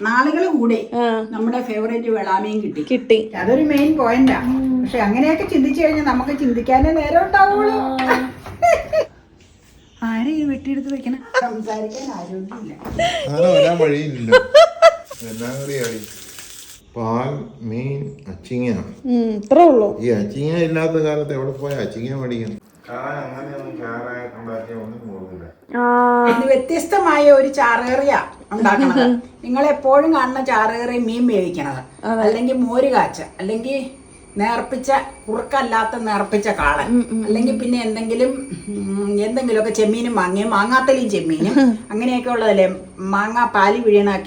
നാളുകൾ കൂടെ നമ്മുടെ ഫേവറേറ്റ് വെളാമയും കിട്ടി. കിട്ടി. അതൊരു മെയിൻ പോയിന്റാ പക്ഷെ അങ്ങനെയൊക്കെ ചിന്തിച്ചു കഴിഞ്ഞാൽ നമുക്ക് ചിന്തിക്കാനേ നേരം ഉണ്ടാവുള്ളൂ ആരെ ഈ വെട്ടിയെടുത്ത് വെക്കണം? സംസാരിക്കാൻ ആരോഗ്യമില്ല വഴിയില്ല എല്ലാം പാൽ മീൻ ഇത്രേ ഉള്ളൂ. ഈ അച്ചിങ്ങ ഇല്ലാത്ത കാലത്ത് എവിടെ പോയ? അച്ചിങ്ങ മേടിക്കണം വ്യത്യസ്തമായ ഒരു ചാറേറിയ ഉണ്ടാക്കണത്. നിങ്ങൾ എപ്പോഴും കാണുന്ന ചാറേറിയ മീൻ വേവിക്കണത്. അല്ലെങ്കിൽ മോര് കാച്ച അല്ലെങ്കിൽ നേർപ്പിച്ച കുറുക്കല്ലാത്ത നേർപ്പിച്ച കാളൻ. അല്ലെങ്കിൽ പിന്നെ എന്തെങ്കിലും എന്തെങ്കിലുമൊക്കെ ചെമ്മീനും മാങ്ങയും മാങ്ങാത്തലിയും ചെമ്മീനും. അങ്ങനെയൊക്കെ ഉള്ളതല്ലേ? മാങ്ങ പാൽ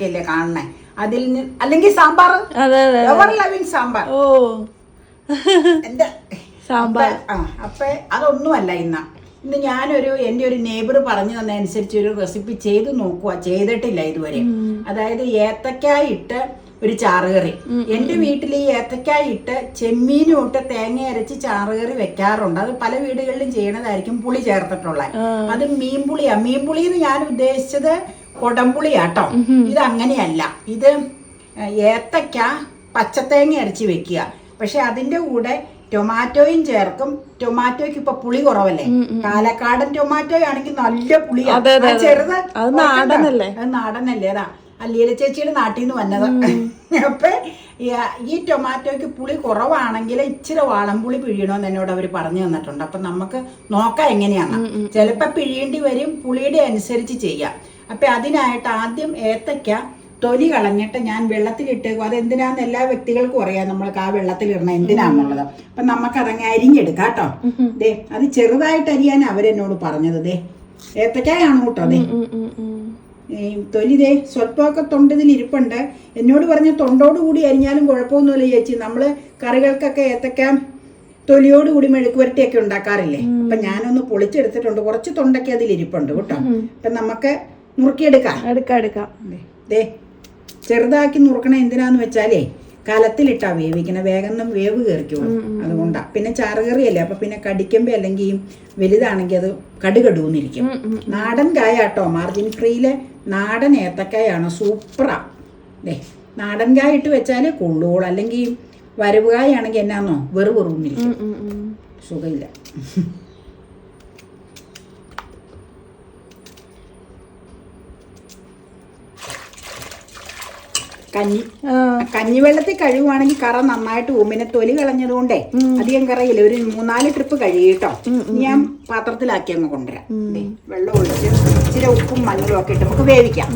അല്ലേ കാണണേ അതിൽ നിന്ന് അല്ലെങ്കിൽ സാമ്പാർ. അതെ അതെ എവർ ലവിങ് സാമ്പാർ. ഓ. എന്റെ സാമ്പാർ. ആ അപ്പൊ അതൊന്നുമല്ല ഇന്ന്. ഇന്ന് ഞാനൊരു എന്റെ ഒരു നെയ്ബർ പറഞ്ഞു തന്നതനുസരിച്ച് ഒരു റെസിപ്പി ചെയ്ത് നോക്കുക ചെയ്തിട്ടില്ല ഇതുവരെ. അതായത് ഏത്തക്കായ ഇട്ട് ഒരു ചാറുകറി. എന്റെ വീട്ടിൽ ഈ ഏത്തക്കായ ഇട്ട് ചെമ്മീനും ഇട്ട് തേങ്ങ അരച്ച് ചാറുകറി വെക്കാറുണ്ട്. അത് പല വീടുകളിലും ചെയ്യണതായിരിക്കും പുളി ചേർത്തിട്ടുള്ള. അത് മീൻപുളിയാ. മീൻപുളി എന്ന് ഞാൻ ഉദ്ദേശിച്ചത് കൊടംപുളിയാട്ടോ. ഇത് അങ്ങനെയല്ല. ഇത് ഏത്തക്ക പച്ചത്തേങ്ങ അരച്ച് വെക്കുക. പക്ഷെ അതിന്റെ കൂടെ ടൊമാറ്റോയും ചേർക്കും. ടൊമാറ്റോയ്ക്ക് ഇപ്പൊ പുളി കുറവല്ലേ? പാലക്കാടൻ ടൊമാറ്റോ ആണെങ്കിൽ നല്ല പുളിയാ. അതെ, അതെ, ആ അതെ. ചെറുത്. നാടനല്ലേ? അത് നാടനല്ലേ അതാ. അല്ലീല ചേച്ചിയുടെ നാട്ടിൽ നിന്ന് വന്നത്. അപ്പൊ ഈ- ഈ ടൊമാറ്റോയ്ക്ക് പുളി കുറവാണെങ്കിൽ ഇച്ചിരി വാളംപുളി പിഴിയണമെന്ന് എന്നോട് അവർ പറഞ്ഞു തന്നിട്ടുണ്ട്. അപ്പൊ നമുക്ക് നോക്കാം എങ്ങനെയാണ് ചിലപ്പോ പിഴിയേണ്ടി വരും. പുളിയുടെ അനുസരിച്ച് ചെയ്യാം. അപ്പൊ അതിനായിട്ട് ആദ്യം ഏത്തയ്ക്ക തൊലി കളഞ്ഞിട്ട് ഞാൻ വെള്ളത്തിലിട്ടേക്കും അത് എന്തിനാന്ന് എല്ലാ വ്യക്തികൾക്കും അറിയാം നമ്മൾക്ക് ആ വെള്ളത്തിലിടണം എന്തിനാന്നുള്ളത്. അപ്പൊ നമുക്കതങ്ങ് അരിഞ്ഞെടുക്കാം കേട്ടോ. ദേ അത് ചെറുതായിട്ട് അരിയാൻ അവരെന്നോട് പറഞ്ഞത് ദേ. ഏത്തക്കായാണ് കേട്ടോ ദേ. ഈ തൊലി ദേ സ്വല്പമൊക്കെ തൊണ്ടതിൽ ഇരിപ്പുണ്ട്. എന്നോട് പറഞ്ഞ തൊണ്ടോട് കൂടി അരിഞ്ഞാലും കുഴപ്പമൊന്നുമില്ല ചേച്ചി. നമ്മൾ കറികൾക്കൊക്കെ ഏത്തക്ക തൊലിയോട് കൂടി മെഴുക്ക് വരട്ടിയൊക്കെ ഉണ്ടാക്കാറില്ലേ അപ്പൊ ഞാനൊന്ന് പൊളിച്ചെടുത്തിട്ടുണ്ട്. കുറച്ച് തൊണ്ടൊക്കെ അതിൽ ഇരിപ്പുണ്ട് കേട്ടോ. അപ്പൊ നമുക്ക് നുറുക്കിയെടുക്കാം. എടുക്കാം എടുക്കാം. ദേ. ചെറുതാക്കി നുറുക്കണ എന്തിനാന്ന് വെച്ചാലേ കലത്തിലിട്ടാ വേവിക്കണ. വേഗം വേവ് കയറിക്കോളും അതുകൊണ്ടാ. പിന്നെ ചാറുകറിയല്ലേ അപ്പൊ പിന്നെ കടിക്കുമ്പോ അല്ലെങ്കിൽ വലുതാണെങ്കിൽ അത് കടുകടൂന്നിരിക്കും. നാടൻ കായ കേട്ടോ മാർജിൻ ഫ്രീയിലെ നാടൻ ഏത്തക്കായാണ് സൂപ്പറാ. ദേ നാടൻ കായ ഇട്ട് വെച്ചാലേ കൊള്ളൂളൂ അല്ലെങ്കിൽ വരവ് കായാണെങ്കിൽ എന്നാന്നോ വെറു വെറുന്നിരിക്കും ഉം, ഉം. സുഖമില്ല. കഞ്ഞി. കഞ്ഞി കഞ്ഞിവെള്ളത്തിൽ കഴുകുവാണെങ്കിൽ കറ നന്നായിട്ട് ഉമ്മിനെ തൊലി കളഞ്ഞതുകൊണ്ടേ അധികം കറയില്ല. ഒരു മൂന്നാൽ ട്രിപ്പ് കഴിയട്ടോ. ഞാൻ പാത്രത്തിലാക്കി അങ്ങ് കൊണ്ടുവരാം. വെള്ളം ഒഴിച്ച് ഇച്ചിരി ഉപ്പും മഞ്ഞളും ഒക്കെ ഇട്ട് നമുക്ക് വേവിക്കാം.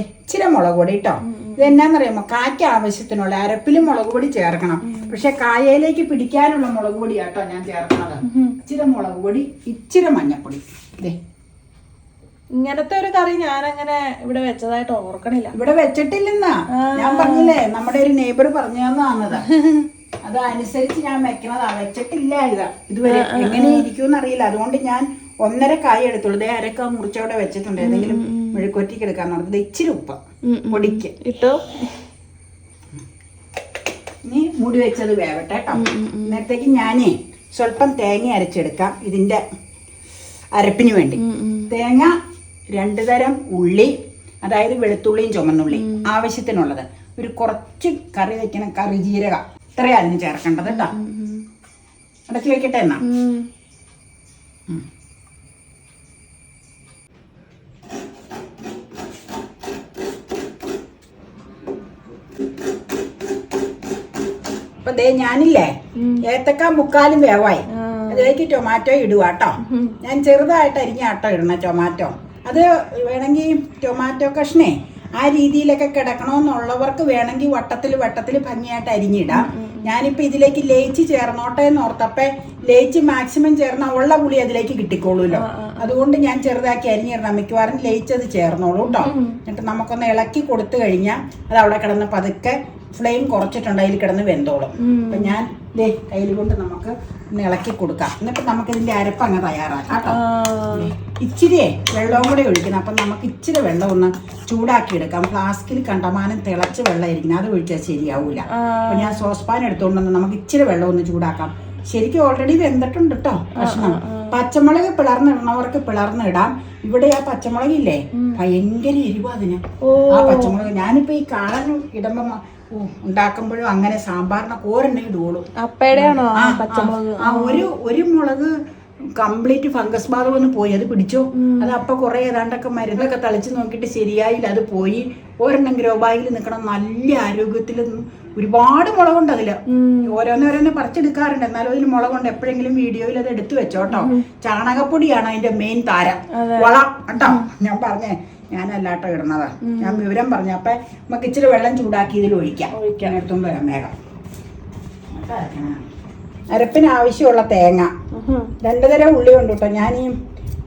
ഇച്ചിരി മുളക് പൊടി കേട്ടോ ഇത് എന്നാന്നറിയാമോ? കായ്ക്ക് ആവശ്യത്തിനുള്ള അരപ്പിലും മുളക് പൊടി ചേർക്കണം. പക്ഷെ കായയിലേക്ക് പിടിക്കാനുള്ള മുളക് പൊടിയാട്ടോ ഞാൻ ചേർക്കണത് ഇച്ചിരി മുളക് പൊടി ഇച്ചിരി മഞ്ഞപ്പൊടി ഇതേ ഇങ്ങനത്തെ ഒരു കറി ഞാൻ അങ്ങനെ ഇവിടെ വെച്ചതായിട്ട് ഓർക്കണില്ല. ഇവിടെ വെച്ചിട്ടില്ലെന്നാ. ഞാൻ പറഞ്ഞില്ലേ നമ്മുടെ ഒരു നെയ്ബർ പറഞ്ഞു തന്നതാണത് അത് അനുസരിച്ച് ഞാൻ വെക്കണതാ. വെച്ചിട്ടില്ല ഇത്. ഇതുവരെ എങ്ങനെ ഇരിക്കും അറിയില്ല. അതുകൊണ്ട് ഞാൻ ഒന്നര കായ എടുത്തുള്ളൂ. ദേ അരക്ക മുറിച്ചവിടെ വെച്ചിട്ടുണ്ട്. ഏതെങ്കിലും മെഴുക്കൊറ്റിക്ക് എടുക്കാൻ നടക്കുന്നത് ഇച്ചിരി ഉപ്പ്. പൊടിക്ക്. ഇട്ടോ? ഇനി മുടി വെച്ചത് വേവട്ടെ കേട്ടോ. നേരത്തേക്ക് ഞാനേ സ്വല്പം തേങ്ങ അരച്ചെടുക്കാം. ഇതിന്റെ അരപ്പിന് വേണ്ടി. തേങ്ങ രണ്ടു തരം ഉള്ളി അതായത് വെളുത്തുള്ളിയും ചുമന്നുള്ളി ആവശ്യത്തിനുള്ളത്. ഒരു കുറച്ച് കറി വെക്കണ കറി ജീരക. ഇത്രയാണ് ചേർക്കേണ്ടത് കേട്ടോ അടച്ചു വെക്കട്ടെ എന്നാ? അപ്പൊ ദേ ഞാനില്ലേ ഏത്തക്ക മുക്കാലും വേവായി. അതിലേക്ക് ടൊമാറ്റോ ഇടുക കേട്ടോ ഞാൻ ചെറുതായിട്ട് അരിഞ്ഞ ആട്ടോ ഇടണ ടൊമാറ്റോ അത് വേണമെങ്കിൽ ടൊമാറ്റോ കഷ്ണേ ആ രീതിയിലൊക്കെ കിടക്കണമെന്നുള്ളവർക്ക് വേണമെങ്കിൽ വട്ടത്തിൽ വട്ടത്തിൽ ഭംഗിയായിട്ട് അരിഞ്ഞിടാം. ഞാനിപ്പോൾ ഇതിലേക്ക് ലേച്ച് ചേർന്നോട്ടെ എന്ന് ഓർത്തപ്പേ ലേച്ച് മാക്സിമം ചേർന്ന ഉള്ള പുളി അതിലേക്ക് കിട്ടിക്കോളൂല്ലോ. അതുകൊണ്ട് ഞാൻ ചെറുതാക്കി അരിഞ്ഞിടണം. മിക്കവാറും ലേച്ചത് ചേർന്നോളൂ കേട്ടോ എന്നിട്ട് നമുക്കൊന്ന് ഇളക്കി കൊടുത്തു കഴിഞ്ഞാൽ അത് അവിടെ കിടന്ന് പതുക്കെ ഫ്ലെയിം കുറച്ചിട്ടുണ്ട് അതിൽ കിടന്ന് വെന്തോളും. അപ്പൊ ഞാൻ ദേ കയ്യിൽ കൊണ്ട് നമുക്ക് ഒന്ന് ഇളക്കി കൊടുക്കാം. എന്നിട്ട് നമുക്ക് ഇതിന്റെ അരപ്പ് അങ്ങ് തയ്യാറാക്കാം കേട്ടോ. ഇച്ചിരിയേ വെള്ളവും കൂടെ ഒഴിക്കണം. അപ്പം നമുക്ക് ഇച്ചിരി വെള്ളം ഒന്ന് ചൂടാക്കി എടുക്കാം. ഫ്ലാസ്കിൽ കണ്ടമാനം തിളച്ച് വെള്ളം ഇരിക്കണം അത് ഒഴിച്ചാൽ ശരിയാവൂല. അപ്പൊ ഞാൻ സോസ് പാൻ എടുത്തുകൊണ്ടുവന്ന് നമുക്ക് ഇച്ചിരി വെള്ളം ഒന്ന് ചൂടാക്കാം. ശരിക്കും ഓൾറെഡി വെന്തിട്ടുണ്ട് കേട്ടോ ഭക്ഷണം പച്ചമുളക് പിളർന്നിടണവർക്ക് പിളർന്നിടാം. ഇവിടെ ആ പച്ചമുളകില്ലേ? ഭയങ്കര എരിവാ അതിന്. ആ പച്ചമുളക് ഞാനിപ്പോ ഈ കാളൻ ഇടുമ്പോ ഉണ്ടാക്കുമ്പോഴും അങ്ങനെ സാമ്പാറിന് കോരണ്ണേ ഇടുകയുള്ളൂ അപ്പയുടെയാണോ പച്ചമുളക്? ആ, ഒരു ഒരു മുളക് കംപ്ലീറ്റ് ഫംഗസ് ബാധ വന്ന് പോയി. അത് പിടിച്ചോ. അത് അപ്പൊ കുറെ ഏതാണ്ടൊക്കെ മരുന്നൊക്കെ തളിച്ച് നോക്കിയിട്ട് ശരിയായില്ല. അത് പോയി. ഒരെണ്ണം ഗ്രോബായിൽ നിൽക്കണം. നല്ല ആരോഗ്യത്തിൽ ഒരുപാട് മുളകുണ്ട് അതിൽ. ഓരോന്നോരോന്ന് പറിച്ചെടുക്കാറുണ്ട്. എന്നാലും അതിൽ മുളകുണ്ട്. എപ്പോഴെങ്കിലും വീഡിയോയിൽ അത് എടുത്തു വെച്ചോട്ടോ ചാണകപ്പൊടിയാണ് അതിന്റെ മെയിൻ താരം. വള. കേട്ടോ ഞാൻ പറഞ്ഞേ. ഞാനല്ലാട്ടോ ഇടുന്നതാ. ഞാൻ വിവരം പറഞ്ഞു. അപ്പൊ നമുക്ക് ഇച്ചിരി വെള്ളം ചൂടാക്കി ഇതിൽ ഒഴിക്കാം. ഒഴിക്കാൻ എടുത്തും വരാം വേഗം. അരപ്പിന് ആവശ്യമുള്ള തേങ്ങ. രണ്ടു തരം ഉള്ളി ഉണ്ട് കേട്ടോ. ഞാൻ ഈ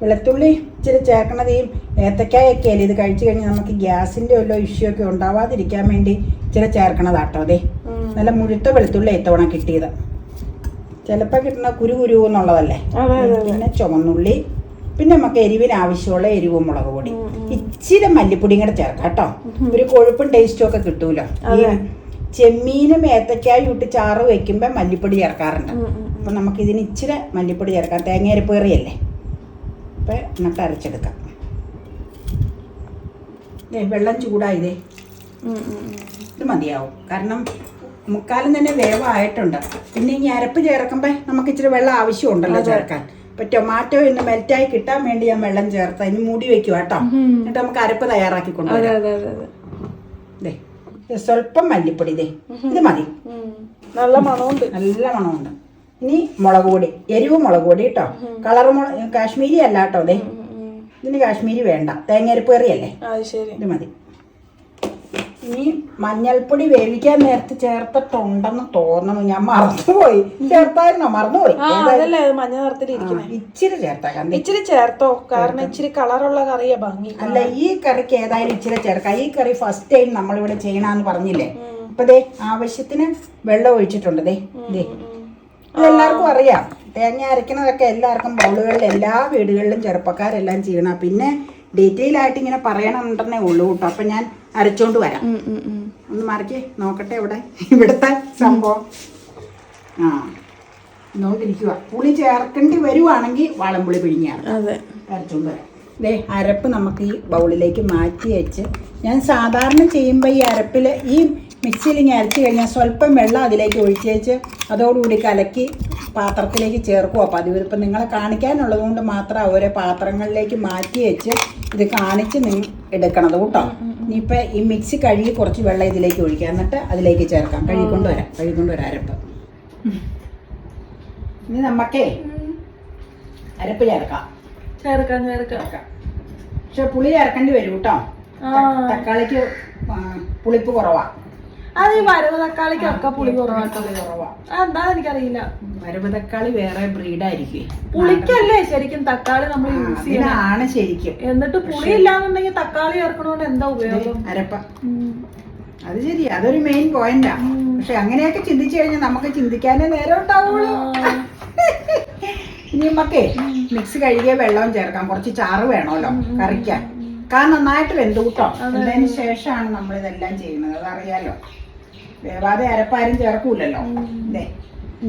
വെളുത്തുള്ളി ഇച്ചിരി ചേർക്കണത് ഈ ഏത്തക്കായൊക്കെ അല്ലേ? ഇത് കഴിച്ചു കഴിഞ്ഞാൽ നമുക്ക് ഗ്യാസിന്റെ വല്ല ഇഷ്യൂ ഒക്കെ ഉണ്ടാവാതിരിക്കാൻ വേണ്ടി ഇച്ചിരി ചേർക്കണതാട്ടോ അതെ നല്ല മുഴുത്ത വെളുത്തുള്ളി ഏത്തവണ കിട്ടിയത്. ചിലപ്പോൾ കിട്ടുന്ന കുരു കുരു എന്നുള്ളതല്ലേ? പിന്നെ ചുമന്നുള്ളി പിന്നെ നമുക്ക് എരിവിന് ആവശ്യമുള്ള എരിവ് മുളക് പൊടി. ഇച്ചിരി മല്ലിപ്പൊടിയും കൂടെ ചേർക്കാം കേട്ടോ. ഒരു കൊഴുപ്പും ടേസ്റ്റും ഒക്കെ കിട്ടൂലോ. ചെമ്മീനും ഏത്തക്കായും ഇട്ട് ചാറ് വെക്കുമ്പോൾ മല്ലിപ്പൊടി ചേർക്കാറുണ്ട്. അപ്പൊ നമുക്ക് ഇതിന് ഇച്ചിരി മല്ലിപ്പൊടി ചേർക്കാം. തേങ്ങയരപ്പ് കറിയല്ലേ അപ്പൊ എന്നിട്ട് അരച്ചെടുക്കാം. വെള്ളം ചൂടായതേ ഇത് മതിയാവും. കാരണം മുക്കാലും തന്നെ വേവായിട്ടുണ്ട്. പിന്നെ ഈ അരപ്പ് ചേർക്കുമ്പോൾ നമുക്ക് ഇച്ചിരി വെള്ളം ആവശ്യമുണ്ടല്ലോ ചേർക്കാൻ. ഇപ്പൊ ടൊമാറ്റോ ഇന്ന് മെൽറ്റായി കിട്ടാൻ വേണ്ടി ഞാൻ വെള്ളം ചേർത്ത് അതിന് മൂടി വെക്കുക കേട്ടോ എന്നിട്ട് നമുക്ക് അരപ്പ് തയ്യാറാക്കി ഇത് സ്വല്പം മല്ലിപ്പൊടി ഇതേ ഇത് മതി. നല്ല മണമുണ്ട്. നല്ല മണമുണ്ട്. ഇനി മുളക് പൊടി എരിവ് മുളക് പൊടി കേട്ടോ കളർ മുളക് കാശ്മീരി അല്ല കേട്ടോ അതെ ഇതിന് കാശ്മീരി വേണ്ട. തേങ്ങയരപ്പ് കറിയല്ലേ? ഇത് മതി. ഇനി മഞ്ഞൾപ്പൊടി വേവിക്കാൻ നേരത്തെ ചേർത്തിട്ടുണ്ടെന്ന് തോന്നുന്നു. ഞാൻ മറന്നുപോയി. ചേർത്തായിരുന്നോ? മറന്നുപോയി. അതല്ലേ മഞ്ഞ നിറത്തിലിരിക്കുന്നത് ഇച്ചിരി ചേർത്താക്കാം. ഇച്ചിരി ചേർത്തോ? കാരണം ഇച്ചിരി കളറുള്ള കറിയാ ഭംഗി. അല്ല ഈ കറിക്ക് ഏതായാലും ഇച്ചിരി ചേർക്കാം. ഈ കറി ഫസ്റ്റ് ടൈം നമ്മളിവിടെ ചെയ്യണമെന്ന് പറഞ്ഞില്ലേ? അപ്പൊ ദേ ആവശ്യത്തിന് വെള്ളം ഒഴിച്ചിട്ടുണ്ട്. ദേ ദേ. എല്ലാവർക്കും അറിയാം. തേങ്ങ അരയ്ക്കണതൊക്കെ എല്ലാവർക്കും ബൗളുകളിൽ എല്ലാ വീടുകളിലും ചെറുപ്പക്കാരെല്ലാം ചെയ്യണം. പിന്നെ ഡീറ്റെയിൽ ആയിട്ട് ഇങ്ങനെ പറയണമെന്നുണ്ടെന്നേ ഉള്ളൂ കേട്ടോ. അപ്പൊ ഞാൻ അരച്ചോണ്ട് വരാം. ഒന്ന് മറിക്ക്. നോക്കട്ടെ ഇവിടെ. ഇവിടുത്തെ സംഭവം. ആ. നോക്കിരിക്കുക പുളി ചേർക്കേണ്ടി വരുവാണെങ്കിൽ വാളംപുളി പിഴിഞ്ഞാണ് അതെ. അരച്ചുകൊണ്ട് വരാം. ദേ അരപ്പ് നമുക്ക് ഈ ബൗളിലേക്ക് മാറ്റി വെച്ച് ഞാൻ സാധാരണ ചെയ്യുമ്പോൾ ഈ അരപ്പിൽ ഈ മിക്സിയിൽ ഇങ്ങനെ അരച്ച് കഴിഞ്ഞാൽ സ്വല്പം വെള്ളം അതിലേക്ക് ഒഴിച്ച് വെച്ച് അതോടുകൂടി കലക്കി പാത്രത്തിലേക്ക് ചേർക്കുക പതിവ്. ഇപ്പം നിങ്ങളെ കാണിക്കാനുള്ളത് കൊണ്ട് മാത്രം ഓരോ പാത്രങ്ങളിലേക്ക് മാറ്റി വെച്ച് ഇത് കാണിച്ച് നിങ്ങൾ എടുക്കണത് കേട്ടോ. ഇനിയിപ്പോൾ ഈ മിക്സി കഴുകി കുറച്ച് വെള്ളം ഇതിലേക്ക് ഒഴിക്കുക. എന്നിട്ട് അതിലേക്ക് ചേർക്കാം. കഴുകിക്കൊണ്ട് വരാം കഴുകിക്കൊണ്ട് വരാം അരപ്പ്. ഇനി നമുക്കേ അരപ്പ് ചേർക്കാം. ചേർക്കാം ചേർക്കാം. പക്ഷെ പുളി ചേർക്കേണ്ടി വരും കേട്ടോ. തക്കാളിക്ക് പുളിപ്പ് കുറവാ. അത് ഈ വരവ് തക്കാളിക്കൊക്കെ പുളി കുറവാട്ടോ കുറവാ. എന്താ എനിക്കറിയില്ല. വരവ് തക്കാളി വേറെ ബ്രീഡായിരിക്കും. പുളിക്കല്ലേ ശരിക്കും തക്കാളി നമ്മൾ യൂസ് ചെയ്യണം? ശരിക്കും. എന്നിട്ട് പുളി ഇല്ലാന്നുണ്ടെങ്കിൽ തക്കാളി ചേർക്കണോണ്ട് എന്താ ഉപയോഗം? അരപ്പ. അത് ശരി അതൊരു മെയിൻ പോയിന്റാ പക്ഷെ അങ്ങനെയൊക്കെ ചിന്തിച്ചു കഴിഞ്ഞാൽ നമുക്ക് ചിന്തിക്കാനേ നേരം ഉണ്ടാവുള്ളൂ. ഇനി മക്കേ മിക്സ് കഴുകിയ വെള്ളവും ചേർക്കാം. കുറച്ച് ചാറ് വേണമല്ലോ കറിക്കാൻ. കാരണം നന്നായിട്ട് വെന്തു കൂട്ടോ അതിന് ശേഷമാണ് നമ്മൾ ഇതെല്ലാം ചെയ്യുന്നത്. അതറിയാലോ. വേവാതെ അരപ്പാരും ചേർക്കൂലല്ലോ. ഇതേ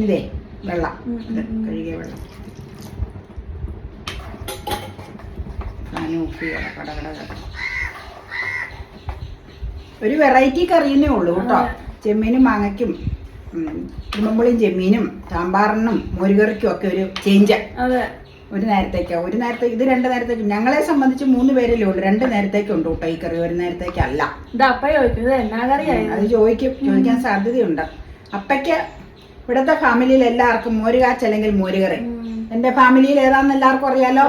ഇതേ വെള്ളം. കഴുകിയ വെള്ളം. കട കട കട. ഒരു വെറൈറ്റി കറിയെന്നേ ഉള്ളൂ കേട്ടോ. ചെമ്മീനും മാങ്ങയ്ക്കും ഉമ്മമ്പുളിയും ചെമ്മീനും സാമ്പാറിനും മോരുകറിക്കും ഒക്കെ ഒരു ചേഞ്ച് അതെ. ഒരു നേരത്തേക്ക് ഒരു നേരത്തെ ഇത് രണ്ട് നേരത്തേക്ക്. ഞങ്ങളെ സംബന്ധിച്ച് മൂന്ന് പേരല്ലേ ഉള്ളൂ. രണ്ട് നേരത്തേക്ക് ഉണ്ട് കേട്ടോ ഈ കറി. ഒരു നേരത്തേക്കല്ല. അത് ചോദിക്കും ചോദിക്കാൻ സാധ്യതയുണ്ട്. അപ്പയ്ക്ക് ഇവിടുത്തെ ഫാമിലിയിൽ എല്ലാവർക്കും മോരുകാച്ച് അല്ലെങ്കിൽ മോരുകറി. എന്റെ ഫാമിലിയിൽ ഏതാന്ന് എല്ലാവർക്കും അറിയാലോ?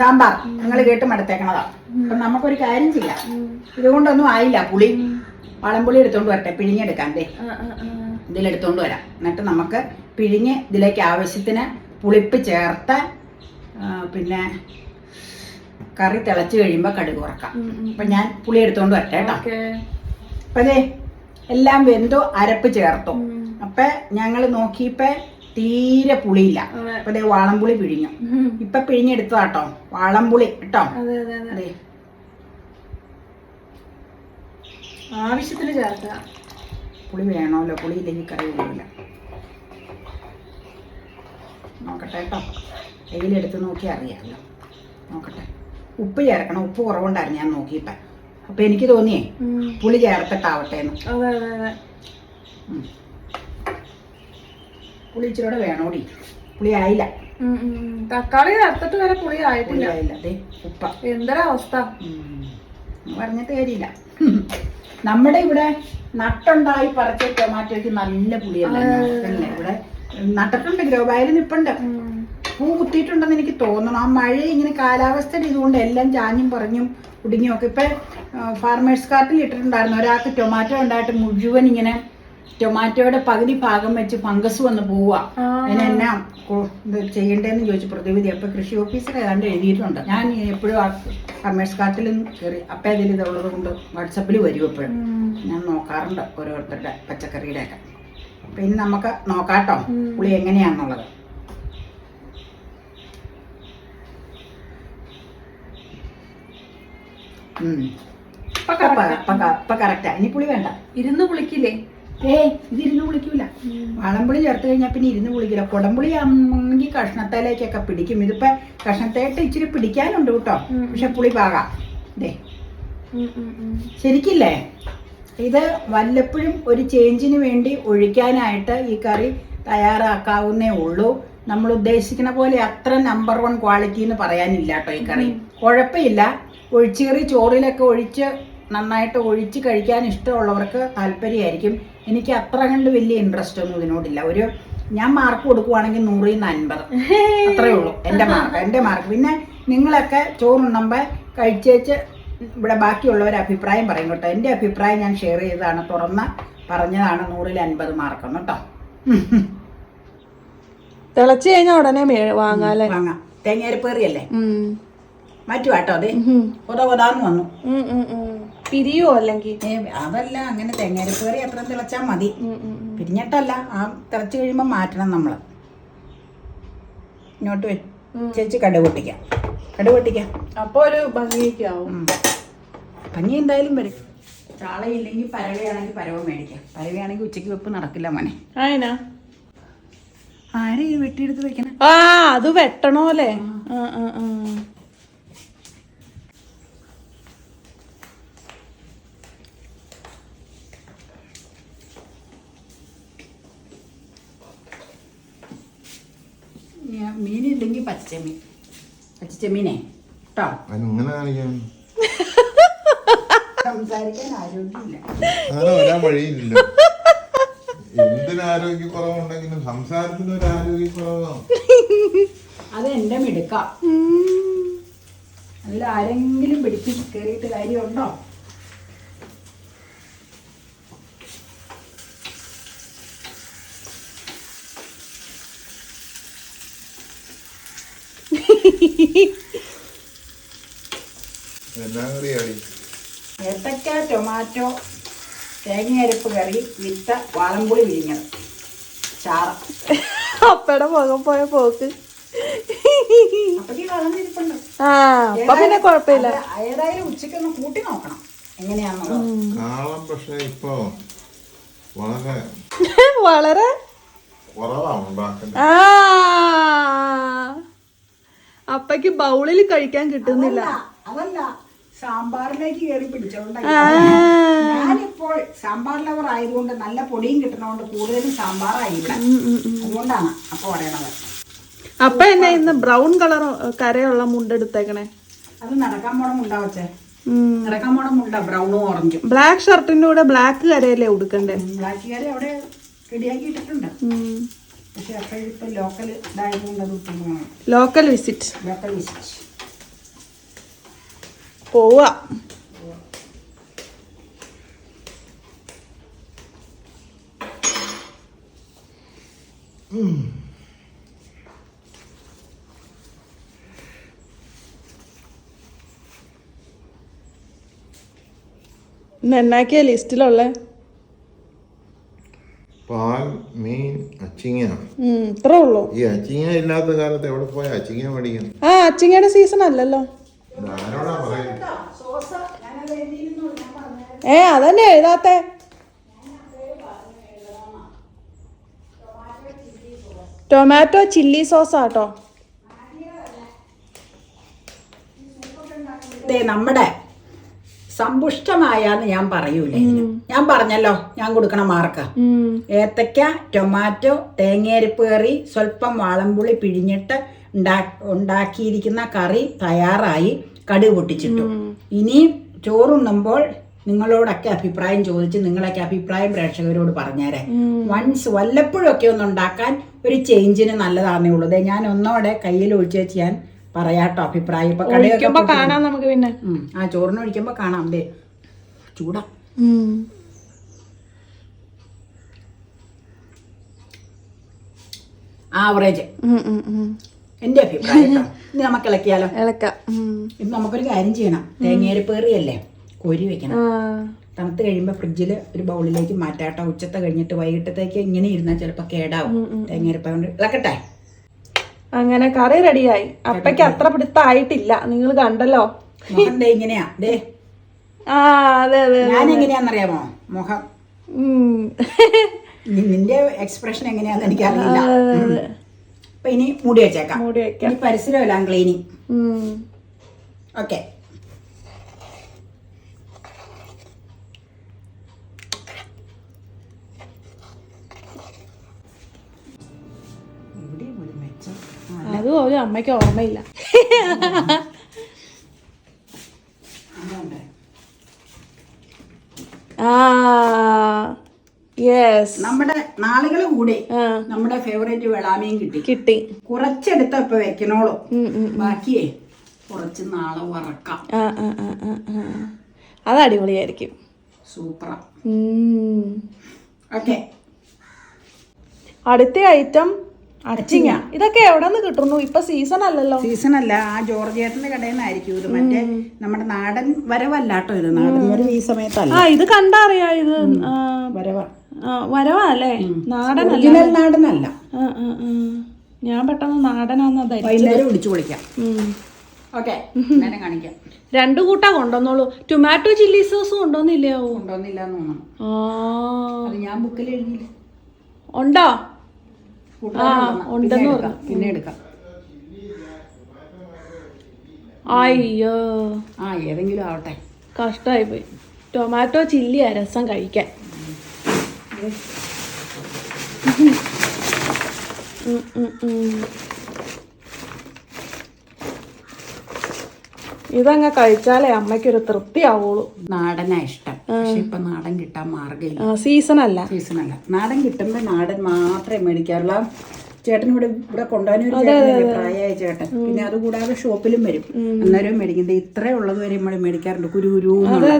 സാമ്പാർ. നിങ്ങൾ കേട്ട് മടുത്തേക്കണതാ. അപ്പൊ നമുക്കൊരു കാര്യം ചെയ്യാം. ഇതുകൊണ്ടൊന്നും ആയില്ല. പുളി. വളംപുളി എടുത്തോണ്ട് വരട്ടെ. പിഴിഞ്ഞെടുക്കാൻ. ഇതിലെടുത്തോണ്ട് വരാം. എന്നിട്ട് നമുക്ക് പിഴിഞ്ഞ് ഇതിലേക്ക് ആവശ്യത്തിന് പുളിപ്പ് ചേർത്ത് പിന്നെ കറി തിളച്ച് കഴിയുമ്പോൾ കടുക് ഉറക്കാം ഉം. അപ്പൊ ഞാൻ പുളി എടുത്തോണ്ട് വരട്ടെ കേട്ടോ. അപ്പൊ അതെ എല്ലാം വെന്തോ അരപ്പ് ചേർത്തു. അപ്പൊ ഞങ്ങൾ നോക്കിയപ്പോ തീരെ പുളിയില്ല. അപ്പൊ അതെ വാളംപുളി പിഴിഞ്ഞു. ഇപ്പൊ പിഴിഞ്ഞെടുത്തതാട്ടോ വാളംപുളി കേട്ടോ അതെ ആവശ്യത്തിന് ചേർക്കുക. പുളി വേണമല്ലോ പുളി ഇല്ലെങ്കിൽ കറി കൊള്ളില്ല നോക്കട്ടെ കേട്ടോ. കയ്യിലെടുത്ത് നോക്കി അറിയാമല്ലോ നോക്കട്ടെ. ഉപ്പ് ചേർക്കണം. ഉപ്പ് കുറവുണ്ടായിരുന്നു ഞാൻ നോക്കിയിട്ട്. അപ്പൊ എനിക്ക് തോന്നിയേ പുളി ചേർത്തിട്ടാവട്ടെ എന്ന്. പുളി ഇച്ചിരൂടെ വേണോടി. പുളി ആയില്ല. തക്കാളി ചേർത്തിട്ട് വരെ പുളി ആയിട്ടില്ല. അതെ ഉപ്പ. എന്തൊരവസ്ഥ. അവസ്ഥ പറഞ്ഞിട്ട് കാര്യമില്ല നമ്മുടെ ഇവിടെ നട്ടുണ്ടായി പറിച്ച ടൊമാറ്റോയ്ക്ക് നല്ല പുളിയല്ലേ? ഇവിടെ നട്ടിട്ടുണ്ട് ഗ്രോ ബാഗിൽ നിപ്പുണ്ട്. പൂ കുത്തിയിട്ടുണ്ടെന്ന് എനിക്ക് തോന്നണം ആ മഴ ഇങ്ങനെ കാലാവസ്ഥയുടെ ഇതുകൊണ്ട് എല്ലാം ചാഞ്ഞും പറഞ്ഞും കുടുങ്ങിയും ഒക്കെ. ഇപ്പൊ ഫാർമേഴ്സ് കാർട്ടിൽ ഇട്ടിട്ടുണ്ടായിരുന്നു. ഒരാൾക്ക് ടൊമാറ്റോ ഉണ്ടായിട്ട് മുഴുവൻ ഇങ്ങനെ ടൊമാറ്റോയുടെ പകുതി ഭാഗം വെച്ച് ഫംഗസ് വന്ന് പോവുക. ആ. അതിന് എന്നാ കൊ- ഇത് ചെയ്യണ്ടേന്ന് ചോദിച്ചു പ്രതിവിധി. അപ്പൊ കൃഷി ഓഫീസർ ഏതാണ്ട് എഴുതിയിട്ടുണ്ട്. ഞാൻ എപ്പോഴും ആ ഫാർമേഴ്സ് കാർട്ടിലും കയറി അപ്പം അതിൽ ഇതുള്ളത് കൊണ്ട് വാട്സപ്പിൽ വരും എപ്പോഴും. ഞാൻ നോക്കാറുണ്ട് ഓരോരുത്തരുടെ പച്ചക്കറിയുടെ അപ്പൊ നമുക്ക് നോക്കാട്ടോ. പുളി എങ്ങനെയാണെന്നുള്ളത് ഇനി പുളി വേണ്ട. ഇരുന്ന് പുളിക്കില്ലേ? ഏ ഇത് ഇരുന്ന് പുളിക്കൂല. വളംപുളി ചേർത്ത് കഴിഞ്ഞാൽ പിന്നെ ഇരുന്ന് പുളിക്കില്ല. കുടംപുളി ആണെങ്കിൽ കഷ്ണത്തേലേക്കൊക്കെ പിടിക്കും. ഇതിപ്പോ കഷ്ണത്തേട്ട് ഇച്ചിരി പിടിക്കാനുണ്ട് കേട്ടോ. പക്ഷെ പുളി പാകാം. ശരിക്കില്ലേ? ഇത് വല്ലപ്പോഴും ഒരു ചേഞ്ചിന് വേണ്ടി ഒഴിക്കാനായിട്ട് ഈ കറി തയ്യാറാക്കാവുന്നേ ഉള്ളൂ. നമ്മൾ ഉദ്ദേശിക്കുന്ന പോലെ അത്ര നമ്പർ വൺ ക്വാളിറ്റി എന്ന് പറയാനില്ല കേട്ടോ ഈ കറി. കുഴപ്പമില്ല. ഒഴിച്ചുകറി ചോറിലൊക്കെ ഒഴിച്ച് നന്നായിട്ട് ഒഴിച്ച് കഴിക്കാൻ ഇഷ്ടമുള്ളവർക്ക് താല്പര്യമായിരിക്കും. എനിക്ക് അത്ര കണ്ട് വലിയ ഇൻട്രസ്റ്റ് ഒന്നും ഇതിനോടില്ല. ഒരു ഞാൻ മാർക്ക് കൊടുക്കുവാണെങ്കിൽ നൂറിൽ നിന്ന് അൻപത്. അത്രയേ ഉള്ളൂ. എന്റെ മാർക്ക് എന്റെ മാർക്ക് പിന്നെ നിങ്ങളൊക്കെ ചോറുണ്ണുമ്പോൾ കഴിച്ചേച്ച് ഇവിടെ ബാക്കിയുള്ളവർ അഭിപ്രായം പറയും കേട്ടോ. എന്റെ അഭിപ്രായം ഞാൻ ഷെയർ ചെയ്തതാണ് തുറന്ന് പറഞ്ഞതാണ് നൂറിൽ അൻപത് മാർക്കെന്ന് കേട്ടോ. തിളച്ച് കഴിഞ്ഞാൽ ഉടനെ വാങ്ങാല്ലേ? വാങ്ങാം. തേങ്ങയരപ്പേറിയല്ലേ ഉം. മാറ്റുവാ കേട്ടോ അതെ. കൊത കൊതാന്ന് വന്നു. പിരിയോ അല്ലെങ്കിൽ അതല്ല അങ്ങനെ തേങ്ങയരപ്പേറി അത്ര തിളച്ചാൽ മതി. പിരിഞ്ഞിട്ടല്ല ആ തിളച്ച് കഴിയുമ്പോൾ മാറ്റണം നമ്മൾ ഇങ്ങോട്ട് ചേച്ചി കടുക് കടുക് പൊട്ടിക്കാം അപ്പൊ ഒരു ഭംഗിയൊക്കെ ആവും. ഭംഗി എന്തായാലും വരും. ചാളയില്ലെങ്കിൽ പരവയാണെങ്കിൽ പരവ മേടിക്കാം. പരവയാണെങ്കിൽ ഉച്ചയ്ക്ക് വെപ്പ് നടക്കില്ല മോനെ. ആയനാ ആരെ ഈ വെട്ടിയെടുത്ത് വെക്കണ? ആ അത് വെട്ടണോലെ ആ, ആ, ആ. മീനില്ലെങ്കിൽ പച്ചച്ചെമ്മീൻ കേട്ടോ അതിനിങ്ങനെ കാണിക്കാൻ? സംസാരിക്കാൻ ആരോഗ്യമില്ല. അങ്ങനെ വരാൻ വഴിയില്ല എന്തിന് ആരോഗ്യക്കുറവുണ്ടെങ്കിലും സംസാരത്തിന് ഒരു അത് മിടുക്കാം. അതിൽ ആരെങ്കിലും പിടിച്ച് കയറിയിട്ട് കാര്യമുണ്ടോ? ഏത്തക്ക ടൊമാറ്റോ തേങ്ങയരപ്പ് കറി വിത്ത വാളംപുളി വിരിഞ്ഞത്. ചാറ. അപ്പടെ മുഖം പോയ പോക്ക്. ആ അപ്പൊ പിന്നെ കുഴപ്പമില്ല. ഏതായാലും ഉച്ചക്കൊന്ന് കൂട്ടി നോക്കണം. എങ്ങനെയാണെന്നുള്ളത് കാളം പക്ഷെ ഇപ്പൊ വളരെ വളരെ കുറവാണ് ഉണ്ടാക്കുന്നത്. ആ. അപ്പക്ക് ബൗളിൽ കഴിക്കാൻ കിട്ടുന്നില്ല. അതല്ല, സാമ്പാറിലേക്ക് കയറി പിടിച്ചോണ്ടായി. ഞാനിപ്പോൾ സാമ്പാർ ലവർ ആയതുകൊണ്ട് നല്ല പൊടിയും കിട്ടണോണ്ട് കൂടുതലും സാമ്പാറായി ഇവിടെ. അതുകൊണ്ടാണ് അപ്പൊ പറയണത്. അപ്പ എന്നെ ഇന്ന് ബ്രൗൺ കളർ കരയുള്ള മുണ്ടെടുത്തേക്കണേ അത് നടക്കാൻ പോണം മുണ്ടാവച്ചേ നടക്കാൻ പോണം മുണ്ട ബ്രൗണും ഓറഞ്ചും. ബ്ലാക്ക് ഷർട്ടിന്റെ കൂടെ ബ്ലാക്ക് കരയല്ലേ ഉടുക്കണ്ടേ? ബ്ലാക്ക് കറി അവിടെ റെഡിയാക്കി ഇട്ടിട്ടുണ്ട്. പക്ഷെ അപ്പോഴിപ്പോൾ ലോക്കൽ ഇതായതുകൊണ്ട് അത് ഇട്ടിട്ട് ലോക്കൽ വിസിറ്റ് ലോക്കൽ വിസിറ്റ് പോവാ. ഇന്ന് എന്നാക്കിയ ലിസ്റ്റിലുള്ള പാൽ മീൻ അച്ചിങ്ങ. ഉള്ളൂ. ഈ അച്ചിങ്ങ ഇല്ലാത്ത കാലത്ത് എവിടെ പോയ അച്ചിങ്ങ മേടിക്കും ആ അച്ചിങ്ങയുടെ സീസൺ അല്ലല്ലോ. ഏ അതന്നെ എഴുതാത്ത. ടൊമാറ്റോ ചില്ലി സോസ് ആട്ടോ നമ്മുടെ സമ്പുഷ്ടമായാന്ന് ഞാൻ പറയൂല ഞാൻ പറഞ്ഞല്ലോ ഞാൻ കൊടുക്കണ മാർക്ക. ഏത്തക്ക ടൊമാറ്റോ തേങ്ങയരിപ്പ് കറി സ്വല്പം വാളംപുളി പിഴിഞ്ഞിട്ട് ഉണ്ടാ- ഉണ്ടാക്കിയിരിക്കുന്ന കറി തയ്യാറായി കടുക് പൊട്ടിച്ചിട്ടു. ഇനി ചോറുണ്ണുമ്പോൾ നിങ്ങളോടൊക്കെ അഭിപ്രായം ചോദിച്ച് നിങ്ങളൊക്കെ അഭിപ്രായം പ്രേക്ഷകരോട് പറഞ്ഞേരെ. വൺസ് വല്ലപ്പോഴൊക്കെ ഒന്ന് ഉണ്ടാക്കാൻ ഒരു ചേഞ്ചിന് നല്ലതാണേ ഉള്ളത് ഞാൻ ഒന്നോടെ കയ്യിൽ ഒഴിച്ചു വെച്ച് ഞാൻ പറയാട്ടോ അഭിപ്രായം. ഇപ്പൊ ഒഴിക്കുമ്പോ കാണാം നമുക്ക് പിന്നെ. ഉം. ആ ചോറിന് ഒഴിക്കുമ്പോ കാണാം ദേ. ചൂടാ. ഉം. ആവറേജ് ഉം, ഉം, ഉം. എന്റെ അഭിപ്രായം ട്ടോ. ഇനി നമുക്ക് ഇളക്കിയാലോ? ഇളക്കാം. ഉം. ഇനി നമുക്കൊരു കാര്യം ചെയ്യണം. തേങ്ങയരപ്പേറിയല്ലേ കോരി വെക്കണം. ആ. തണുത്ത് കഴിയുമ്പോൾ ഫ്രിഡ്ജിൽ ഒരു ബൗളിലേക്ക് മാറ്റാട്ടോ. ഉച്ചത്തെ കഴിഞ്ഞിട്ട് വൈകിട്ടത്തേക്ക് ഇങ്ങനെ ഇരുന്നാൽ ചിലപ്പോൾ കേടാവും. തേങ്ങയരപ്പ കൊണ്ട് ഇളക്കട്ടെ? അങ്ങനെ കറി റെഡിയായി. അപ്പയ്ക്ക് അത്ര പിടുത്തായിട്ടില്ല. നിങ്ങൾ കണ്ടല്ലോ. ഇങ്ങനെയാ. ദേ. ആ അതെ അതെ ഞാൻ എങ്ങനെയാണെന്നറിയാമോ മുഖം. നിന്റെ എക്സ്പ്രഷൻ എങ്ങനെയാന്ന് എനിക്കറിയില്ല. അപ്പൊ ഇനി മൂടി വെച്ചേക്കാം. മൂടി വെക്കാം. പരിസരമല്ല ക്ലീനിങ്. ഓക്കെ ആ, അത് ഒരു അമ്മയ്ക്ക് ഓർമ്മയില്ല. ആ യെസ് നമ്മുടെ നാളുകൾ കൂടി നമ്മുടെ ഫേവറേറ്റ് വെളാമയും കിട്ടി. കിട്ടി. കുറച്ചെടുത്ത ഇപ്പൊ വെക്കണോളൂ. ബാക്കിയേ കുറച്ച് നാളെ വറക്കാം. അത് അടിപൊളിയായിരിക്കും. സൂപ്പറാ. ഓക്കെ. അടുത്ത ഐറ്റം അച്ചിങ്ങ ഇതൊക്കെ എവിടെ നിന്ന് കിട്ടുന്നു? ഇപ്പൊ സീസൺ അല്ലല്ലോ. സീസൺ അല്ല. ആ ജോർജിയേട്ടന്റെ കടയിൽ നിന്നായിരിക്കും ഇത്. മറ്റേ നമ്മുടെ നാടൻ വരവല്ലാട്ടോ ഇത്. നാടൻ വരവ് ഈ സമയത്തല്ല. ആ ഇത് കണ്ടറിയാ ഇത്? വരവ വരവാ. അല്ലേ നാടൻ ഒറിജിനൽ നാടനല്ല. ഞാൻ പെട്ടെന്ന് നാടനാന്ന് വിളിച്ചു വൈകുന്നേരം ഉം. ഓക്കെ. കാണിക്കാം. രണ്ടു കൂട്ടാ കൊണ്ടുവന്നോളൂ. ടൊമാറ്റോ ചില്ലി സോസ് കൊണ്ടുവന്നില്ലയോ കൊണ്ടുവന്നില്ല അത് ഞാൻ ബുക്കിൽ എഴുതിയില്ല. ഉണ്ടോ. ഉണ്ടെന്ന് പിന്നെ എടുക്കാം, പിന്നെ എടുക്കാം. അയ്യോ. ആ ഏതെങ്കിലും ആവട്ടെ. കഷ്ടമായി പോയി ടൊമാറ്റോ ചില്ലി രസം കഴിക്കാൻ. ഉം, ഉം, ഉം. ഇതങ്ങ് കഴിച്ചാലേ അമ്മയ്ക്കൊരു തൃപ്തിയാവുള്ളൂ. നാടനാ ഇഷ്ടം. പക്ഷെ ഇപ്പൊ നാടൻ കിട്ടാൻ മാർഗമില്ല. സീസൺ അല്ല സീസൺ അല്ല നാടൻ കിട്ടുമ്പോ നാടൻ മാത്രമേ മേടിക്കാറുള്ളൂ. ചേട്ടൻ ഇവിടെ ഇവിടെ ചേട്ടനില്ലേ, പ്രായമായ ചേട്ടൻ. പിന്നെ അതുകൂടാതെ ഷോപ്പിലും വരും. അന്നേരം മേടിക്കുന്നത് ഇത്രേ ഉള്ളത് വരെ നമ്മൾ മേടിക്കാറുണ്ട്. കുരുകുരു കുരു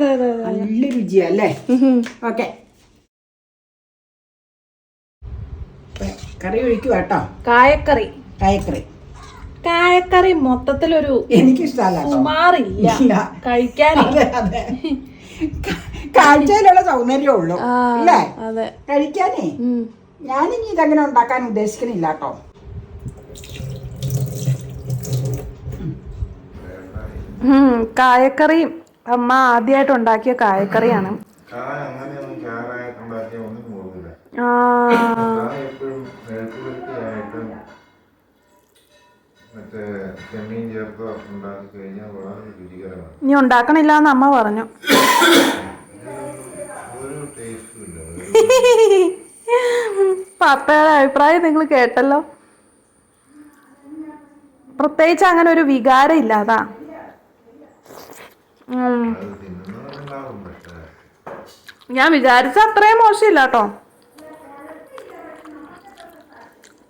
നല്ല രുചിയാ അല്ലേ. ഓക്കെ. കറി ഒഴിക്കുക കേട്ടോ. കായക്കറി. കായക്കറി. കായക്കറി മൊത്തത്തിലൊരു എനിക്കിഷ്ടമല്ല കേട്ടോ. മാറില്ല ഇല്ല. കഴിക്കാൻ അതെ അതെ. ക- കാഴ്ചയിലുള്ള സൗന്ദര്യമേ ഉള്ളൂ. അല്ലേ അതെ. കഴിക്കാനേ. ഞാനിനി ഇതങ്ങനെ ഉണ്ടാക്കാൻ ഉദ്ദേശിക്കുന്നില്ല കേട്ടോ. കായക്കറി അമ്മ ആദ്യമായിട്ട് ഉണ്ടാക്കിയ കായക്കറിയാണ്. ആ. മറ്റേ ചെമ്മീൻ ചേർത്തോ ഉണ്ടാക്കി കഴിഞ്ഞാൽ വളരെ രുചികരമാണ്. ഇനി ഉണ്ടാക്കണില്ല എന്ന് അമ്മ പറഞ്ഞു. ഒരു ടേസ്റ്റും ഇല്ല പപ്പയുടെ അഭിപ്രായം നിങ്ങൾ കേട്ടല്ലോ. പ്രത്യേകിച്ച് അങ്ങനെ ഒരു വികാരം ഇല്ല അതാ. അത് തിന്നുന്നവരുണ്ടാവും പക്ഷേ. ഞാൻ വിചാരിച്ച അത്രയും മോശമില്ല കേട്ടോ.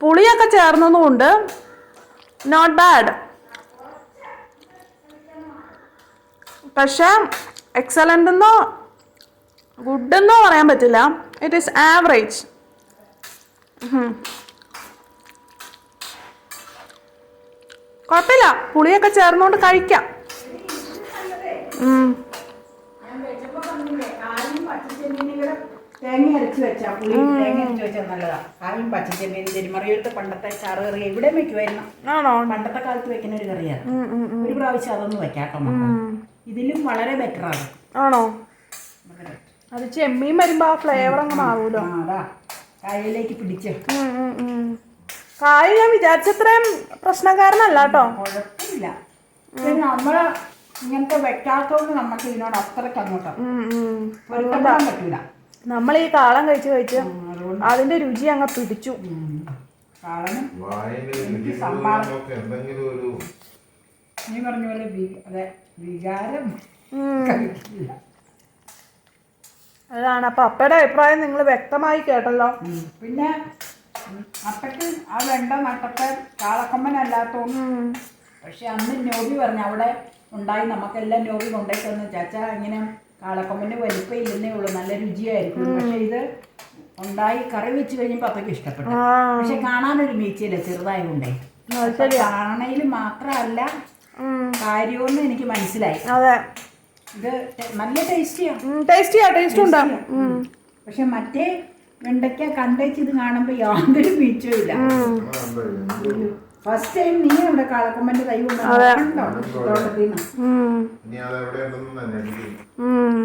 പുളിയൊക്കെ ചേർന്നതുകൊണ്ട് നോട്ട് ബാഡ് പക്ഷെ എക്സലന്റ് എന്നോ ഗുഡ് എന്നോ പറയാൻ പറ്റില്ല. ഇറ്റ് ഈസ് ആവറേജ് കുഴപ്പമില്ല. പുളിയൊക്കെ ചേർന്നുകൊണ്ട് കഴിക്കാം. ഉം. തേങ്ങ അരച്ച് വെച്ചാൽ പുളി തേങ്ങ അരച്ച് വെച്ചാൽ നല്ലതാ. കായും പച്ചച്ചെമ്മീൻ തിരുമറിയെടുത്ത് പണ്ടത്തെ ചാറ് കറി എവിടെ വെക്കുമായിരുന്നു പണ്ടത്തെ കാലത്ത് വെക്കുന്ന ഒരു കറിയാണ്. ഒരു പ്രാവശ്യം അതൊന്നും വെക്കാട്ടോ ഇതിലും വളരെ ബെറ്റർ ആണ്. ആണോ? അത് ചെമ്മീൻ വരുമ്പോ ആ ഫ്ലേവർ അങ്ങ് മാറൂലോ? കായലിലേക്ക് പിടിച്ച്. കായ് ഞാൻ വിചാരിച്ചത്രയും പ്രശ്നക്കാരനല്ല കേട്ടോ കുഴപ്പമില്ല. നമ്മൾ ഇങ്ങനത്തെ വെക്കാത്തോണ്ട് നമുക്ക് ഇതിനോട് അത്രയ്ക്ക് അങ്ങോട്ട് ഉം, ഉം. പൊരുത്തപ്പെടാൻ പറ്റൂല. നമ്മൾ ഈ കാളം കഴിച്ച് കഴിച്ച് അതിന്റെ രുചി അങ്ങ് പിടിച്ചു. നീ പറഞ്ഞ പോലെ വി- അതെ വികാരം. അതാണ്. അപ്പൊ അപ്പയുടെ അഭിപ്രായം നിങ്ങൾ വ്യക്തമായി കേട്ടല്ലോ. പിന്നെ അപ്പക്ക് അപ്പയ്ക്ക് ആ വെണ്ട നട്ടത്തെ കാളക്കമ്മനല്ലാത്ത. പക്ഷെ അന്ന് നോബി പറഞ്ഞു അവിടെ ഉണ്ടായി നമുക്കെല്ലാം നോബി കൊണ്ടേ തന്നു ചാച്ച ഇങ്ങനെ കാളക്കൊമ്പന്റെ വലിപ്പം ഇല്ലെന്നേ ഉള്ളൂ. നല്ല രുചിയായിരിക്കും. പക്ഷെ ഇത് ഉണ്ടായി കറി വെച്ച് കഴിഞ്ഞപ്പോൾ അപ്പയ്ക്ക് ഇഷ്ടപ്പെട്ടു. പക്ഷെ കാണാനൊരു മീച്ചയില്ല ചെറുതായതുകൊണ്ടേ കാണണയിൽ മാത്രമല്ല. കാര്യമെന്ന് എനിക്ക് മനസ്സിലായി. അതെ. ഇത് നല്ല ടേസ്റ്റിയാ. ടേസ്റ്റിയാ ടേസ്റ്റ് ഉണ്ടാവും. പക്ഷെ മറ്റേ വെണ്ടയ്ക്ക കണ്ടേച്ച് ഇത് കാണുമ്പോൾ യാതൊരു മീച്ചവും ഇല്ല. ഫസ്റ്റ് ടൈം നീ അവിടെ കാളക്കൊമ്പന്റെ തൈ കൊണ്ടോ തോട്ടത്തിൽ ഉം.